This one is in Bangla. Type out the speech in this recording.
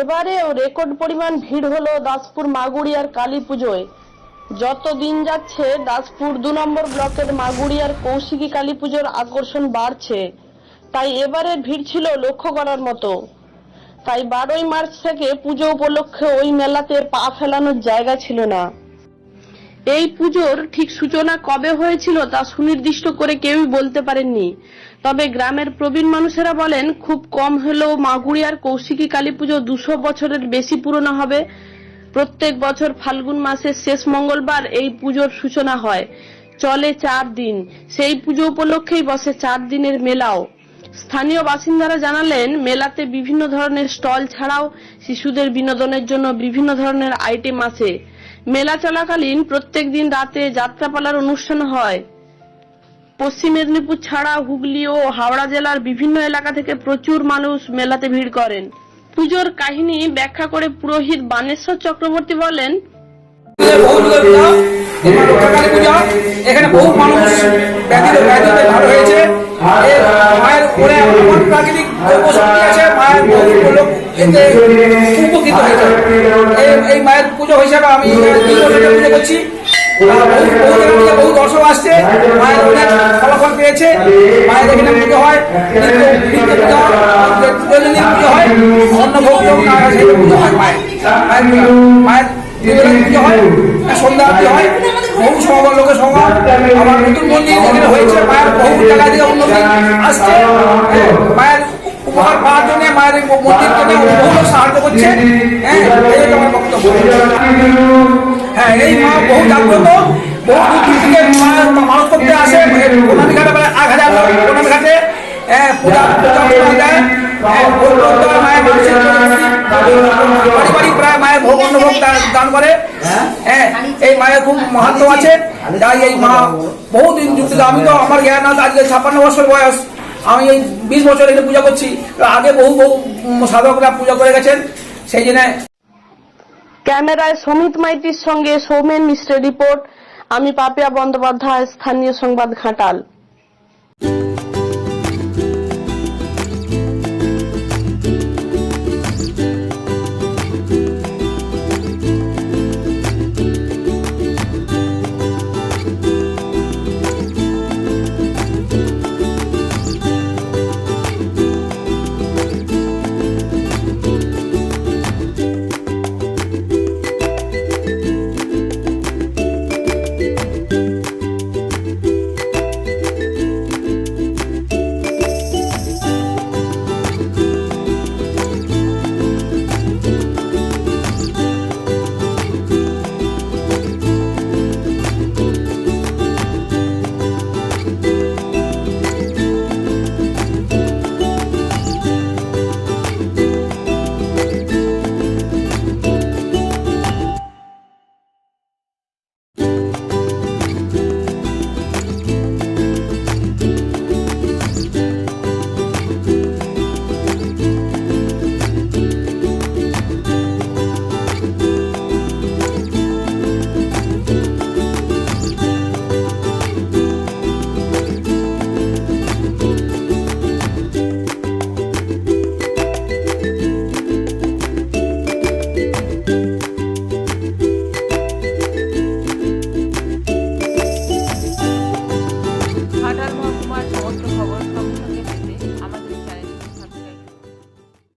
এবারেও রেকর্ড পরিমাণ ভিড় হলো দাসপুর মাগুড়িয়ার কালী পুজোয়। যত দিন যাচ্ছে, দাসপুর দু নম্বর ব্লকের মাগুড়িয়ার কৌশিকী কালী পুজোর আকর্ষণ বাড়ছে। তাই এবারের ভিড় ছিল লক্ষ্য করার মতো। তাই বারোই মার্চ থেকে পুজো উপলক্ষে ওই মেলাতে পা ফেলানোর জায়গা ছিল না। এই পুজোর ঠিক সূচনা কবে হয়েছিল তা সুনির্দিষ্ট করে কেউই বলতে পারেননি। তবে গ্রামের প্রবীণ মানুষেরা বলেন, খুব কম হলেও মাগুড়িয়ার কৌশিকী কালী পুজো দুশো বছরের বেশি পুরনো হবে। প্রত্যেক বছর ফাল্গুন মাসের শেষ মঙ্গলবার এই পুজোর সূচনা হয়। চলে চার দিন। সেই পুজো উপলক্ষেই বসে চার দিনের মেলাও। স্থানীয় বাসিন্দারা জানালেন, মেলাতে বিভিন্ন ধরনের স্টল ছাড়াও শিশুদের বিনোদনের জন্য বিভিন্ন ধরনের আইটেম আছে। মেলা চলাকালীন প্রত্যেক দিন রাতে যাত্রাপালার অনুষ্ঠান হয়। পশ্চিম মেদিনীপুর ছাড়া হুগলি ও হাওড়া জেলার বিভিন্ন এলাকা থেকে প্রচুর মানুষ মেলাতে ভিড় করেন। পুজোর কাহিনী ব্যাখ্যা করে পুরোহিত বানেশ্বর চক্রবর্তী বলেন এখানে বহু মানুষ এই- মায়ের পুজো হিসাবে আমি করছি। বহু বহু জায়গা থেকে বহু দর্শক আসছে। মায়ের অনেক ফলাফল পেয়েছে। মায়ের এখানে পুজো হয়। হয় হয় হয় হয় মায়ের মায়ের হয় সন্ধ্যা আরতি হয় বহু সমাগম লোকের সমাগম আমার নতুন মন্দির এখানে হয়েছে মায়ের বহু জায়গা থেকে উন্নতি আসছে মায়ের উপহার পাওয়ার জন্য মায়ের মন্দির জন্য বহু সাহায্য করছে। হ্যাঁ এই আমার বক্তব্য। হ্যাঁ এই আসে। মায়ের করে। হ্যাঁ এই মায়ের খুব আছে। এই মা আমি তো আমার জ্ঞান আছে, আজকে ছাপ্পান্ন বছর বয়স। আমি এই বিশ বছর এখানে পূজা করছি। আগে বহু বহু সাধকরা পূজা করে গেছেন। সেই জন্য ক্যামেরায় সমিত মাইতির সঙ্গে সৌমেন মিশ্রের রিপোর্ট। আমি পাপিয়া বন্দ্যোপাধ্যায় স্থানীয় সংবাদ ঘাটাল।